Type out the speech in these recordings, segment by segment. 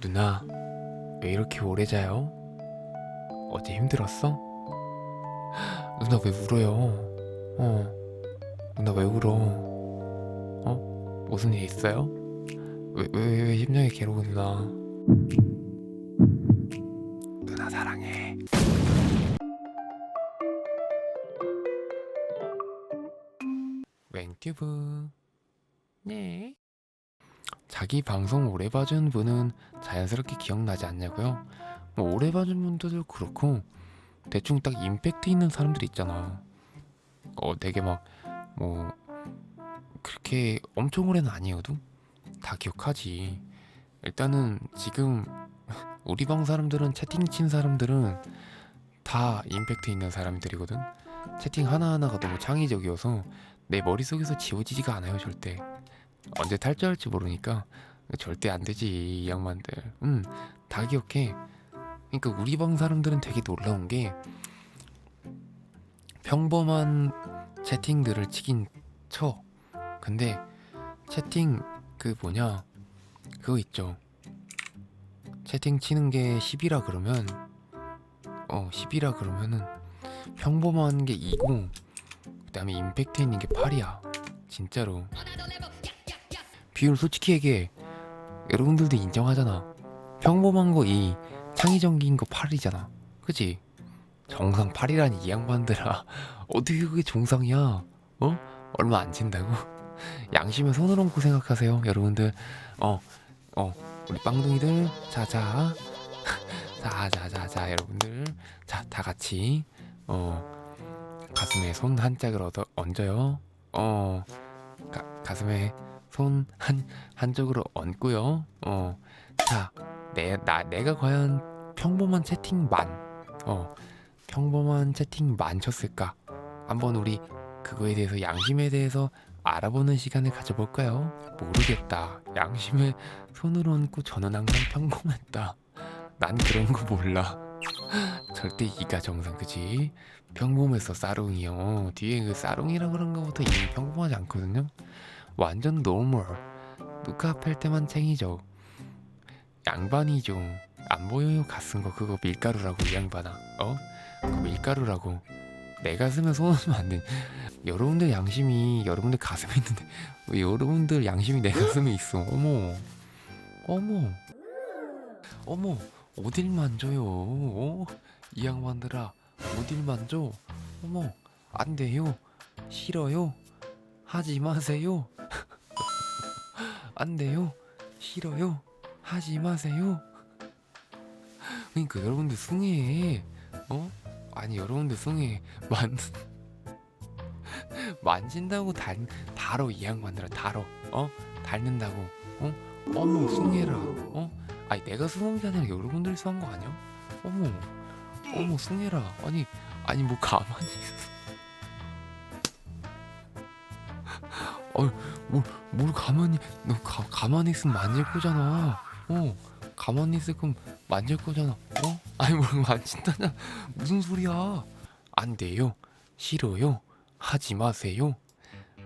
누나, 왜 이렇게 오래 자요? 어제 힘들었어? 누나 왜 울어요? 어, 누나 왜 울어? 어? 무슨 일 있어요? 왜, 왜, 왜, 왜 심장이 괴로워, 누나? 누나 사랑해. 맹튜브. 네. 자기 방송 오래 봐준 분은 자연스럽게 기억나지 않냐고요? 뭐 오래 봐준 분들도 그렇고 대충 딱 임팩트 있는 사람들 있잖아. 어 되게 막 뭐 그렇게 엄청 오래는 아니어도 다 기억하지. 일단은 지금 우리 방 사람들은 채팅 친 사람들은 다 임팩트 있는 사람들이거든. 채팅 하나하나가 너무 창의적이어서 내 머릿속에서 지워지지가 않아요 절대. 언제 탈주할지 모르니까 절대 안 되지 이 양반들. 음, 다 기억해. 그러니까 우리 방 사람들은 되게 놀라운 게 평범한 채팅들을 치긴 쳐. 근데 채팅 그 뭐냐 그거 있죠. 채팅 치는 게 10이라 그러면 어 10이라 그러면은 평범한 게 2고 그 다음에 임팩트 있는 게 8이야. 진짜로. 비율 솔직히 얘기해. 여러분들도 인정하잖아. 평범한 거 2, 창의적인 거 8이잖아. 그치? 정상 8이라니 이 양반들아. 어떻게 그게 정상이야? 어? 얼마 안 친다고? 양심에 손을 얹고 생각하세요, 여러분들. 어, 어, 우리 빵둥이들, 자자. 자, 자, 자, 자, 여러분들. 자, 다 같이, 어, 가슴에 손 한 짝을 얻어, 얹어요. 어, 가, 가슴에 손 한 한쪽으로 얹고요. 어, 자, 내 나 내가 과연 평범한 채팅만, 어, 평범한 채팅만 쳤을까? 한번 우리 그거에 대해서 양심에 대해서 알아보는 시간을 가져볼까요? 모르겠다. 양심에 손을 얹고 저는 항상 평범했다. 난 그런 거 몰라. 절대 이가 정상 그지? 평범해서 싸롱이요. 뒤에 그 싸롱이라 그런 거부터 이미 평범하지 않거든요. 완전 노멀. 누가 팰 때만 챙이죠. 양반이죠. 안 보여요 가쓴 거 그거 밀가루라고 이 양반아. 어? 그 밀가루라고. 내 가슴에 손 얹으면 안 돼. 여러분들 양심이 여러분들 가슴에 있는데 왜 여러분들 양심이 내 가슴에 있어? 어머, 어머, 어머, 어딜 만져요? 어? 이 양반들아, 어딜 만져? 어머, 안 돼요. 싫어요. 하지 마세요. 안 돼요. 싫어요. 하지 마세요. 그러니까 여러분들 숭해. 어? 아니 여러분들 숭해. 만 만진다고 달 달어 이 양반들아 달어. 어? 닮는다고. 어? 어머 숭해라. 어? 아니 내가 숭한 게 아니라 여러분들이 숭한 거 아니야? 어머. 어머 숭해라. 아니 아니 뭐 가만히 있어. 어, 뭘, 뭘 가만히 너 가, 가만히 있으면 만질 거잖아. 어, 가만히 있을 거면 만질 거잖아. 어? 아니 뭘 만진다냐? 무슨 소리야? 안 돼요. 싫어요. 하지 마세요.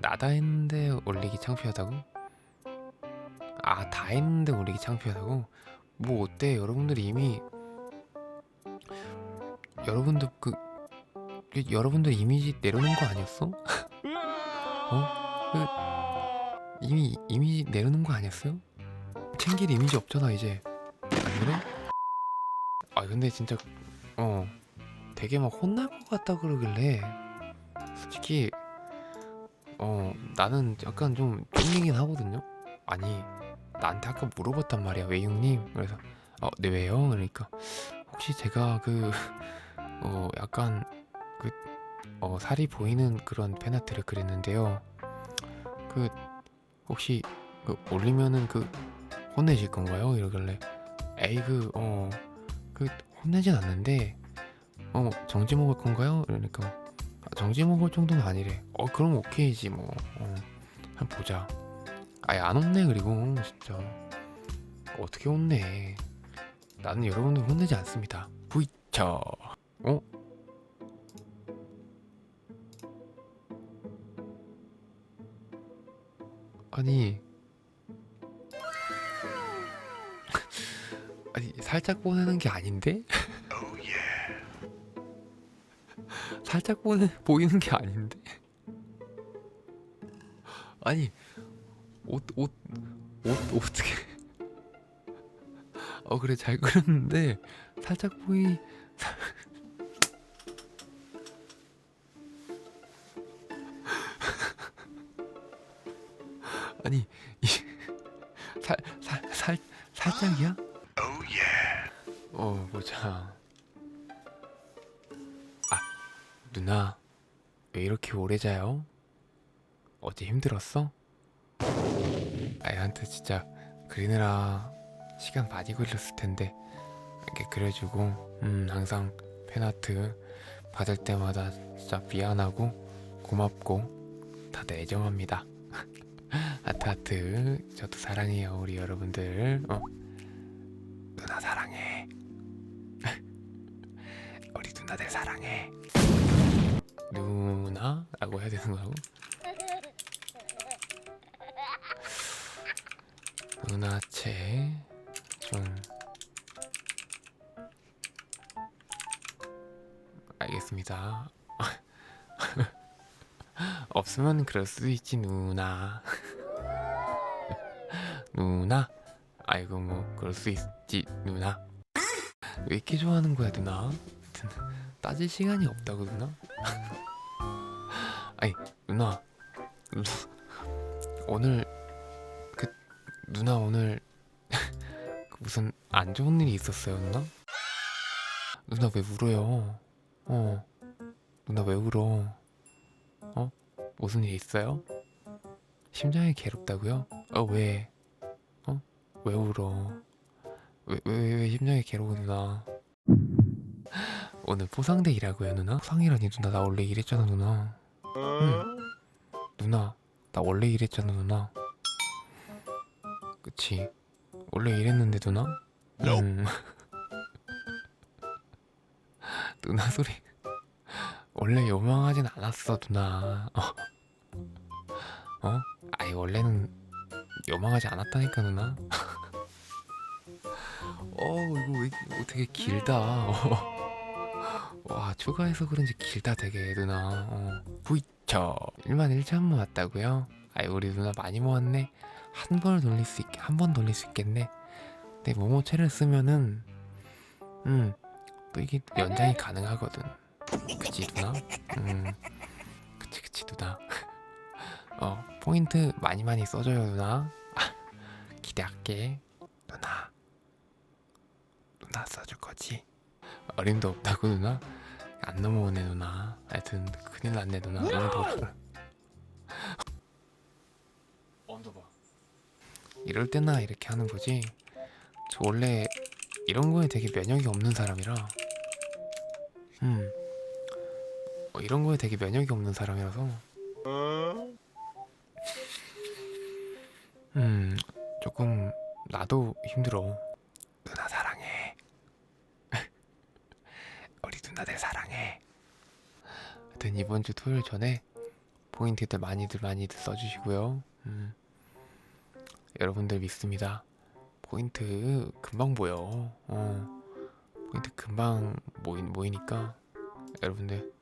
나다 했는데 올리기 창피하다고? 아, 다 했는데 올리기 창피하다고? 뭐 어때? 여러분들이 이미 여러분들 그, 그 여러분들 이미지 내려놓은 거 아니었어? 어? 그 이미 이미지 내려놓은 거 아니었어요? 챙길 이미지 없잖아 이제. 안 그래? 아 근데 진짜 어 되게 막 혼날 것 같다 그러길래 솔직히 어 나는 약간 좀 쫄리긴 하거든요? 아니 나한테 아까 물어봤단 말이야 외육님. 그래서 어네 왜요? 그러니까 혹시 제가 그 어 약간 그 어 살이 보이는 그런 팬아트를 그렸는데요. 그 혹시 그 올리면은 그 혼내실 건가요? 이러길래 에이 그어그 혼내진 않는데 어 정지 먹을 건가요? 이러니까 아, 정지 먹을 정도는 아니래. 어 그럼 오케이지 뭐. 어, 한번 보자. 아예 안 혼내 그리고 진짜 어떻게 혼내? 나는 여러분들 혼내지 않습니다. 부이쳐. 어? 아니 아니 살짝 보내는 게 아닌데? 살짝 보내 보이는 게 아닌데? 아니 옷 옷 옷 어떻게? 어 그래 잘 그렸는데 살짝 보이. 아니 이살살살 살짝이야? 어 보자. 아 누나 왜 이렇게 오래 자요? 어제 힘들었어? 아이한테 진짜 그리느라 시간 많이 걸렸을 텐데 이렇게 그려주고 음 항상 팬아트 받을 때마다 진짜 미안하고 고맙고 다들 애정합니다. 하트 하트. 저도 사랑해요 우리 여러분들. 어. 누나 사랑해. 우리 누나들 사랑해. 누나 라고 해야 되는 거라고? 누나체 좀. 알겠습니다 없으면 그럴 수도 있지 누나. 누나? 아이고 뭐 그럴 수 있지 누나. 왜 이렇게 좋아하는 거야 누나? 따질 시간이 없다고 누나. 아니 누나. 누- 오늘 그 누나 오늘 그 무슨 안 좋은 일이 있었어요 누나? 누나 왜 울어요? 어. 누나 왜 울어 어 무슨 일 있어요 심장이 괴롭다고요 어 왜? 어? 왜 울어? 왜, 왜, 왜, 왜 심장이 괴로워 누나? 오늘 포상대 일하고요 누나? 포상이라니 누나 나 원래 이랬잖아 누나 응 누나 나 원래 이랬잖아 누나 그치 원래 이랬는데 누나? 응 누나 소리 원래 요망하진 않았어 누나 어? 어? 아이 원래는 요망하지 않았다니까 누나. 어 이거 왜 이거 되게 길다. 어. 와 추가해서 그런지 길다 되게 누나. 어. 부이쳐 1만 1천 모았다고요? 아이 우리 누나 많이 모았네. 한 번을 돌릴 수 있게 한 번 돌릴 수 있겠네. 근데 모모체를 쓰면은 음또 이게 연장이 가능하거든. 그치 누나? 음 포인트 많이 많이 써줘요 누나. 아, 기대할게. 누나. 누나 써줄 거지? 어림도 없다고 누나? 안 넘어오네 누나. 하여튼 큰일 났네 누나. 어림도 없어 언더봐. 이럴 때나 이렇게 하는 거지? 저 원래 이런 거에 되게 면역이 없는 사람이라. 음. 어, 이런 거에 되게 면역이 없는 사람이라서 음, 조금 나도 힘들어. 누나 사랑해. 우리 누나들 사랑해. 하여튼 이번 주 토요일 전에 포인트들 많이들 많이들 써주시고요. 음, 여러분들 믿습니다. 포인트 금방 보여. 어, 포인트 금방 모이, 모이니까 여러분들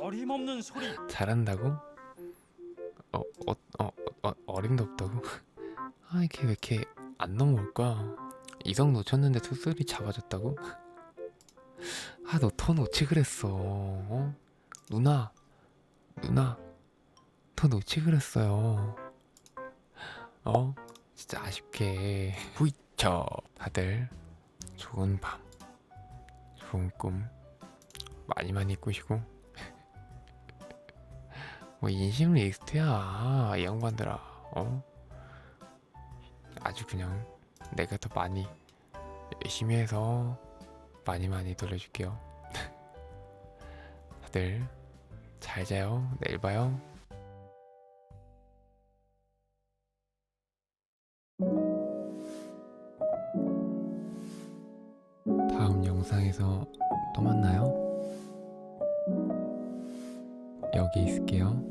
어림없는 소리 잘한다고? 어, 어, 어, 어, 어림도 없다고? 아, 이게 왜 이렇게 안 넘어올까? 이성 놓쳤는데 투쓰리 잡아줬다고? 아, 너 더 놓치 그랬어. 어? 누나, 누나, 더 놓치 그랬어요. 어? 진짜 아쉽게. 후이쳐. 다들 좋은 밤, 좋은 꿈 많이 많이 꾸시고. 뭐 인심 리스트야 이 양반들아 어 아주 그냥 내가 더 많이 열심히 해서 많이 많이 돌려줄게요. 다들 잘 자요. 내일 봐요. 다음 영상에서 또 만나요. 여기 있을게요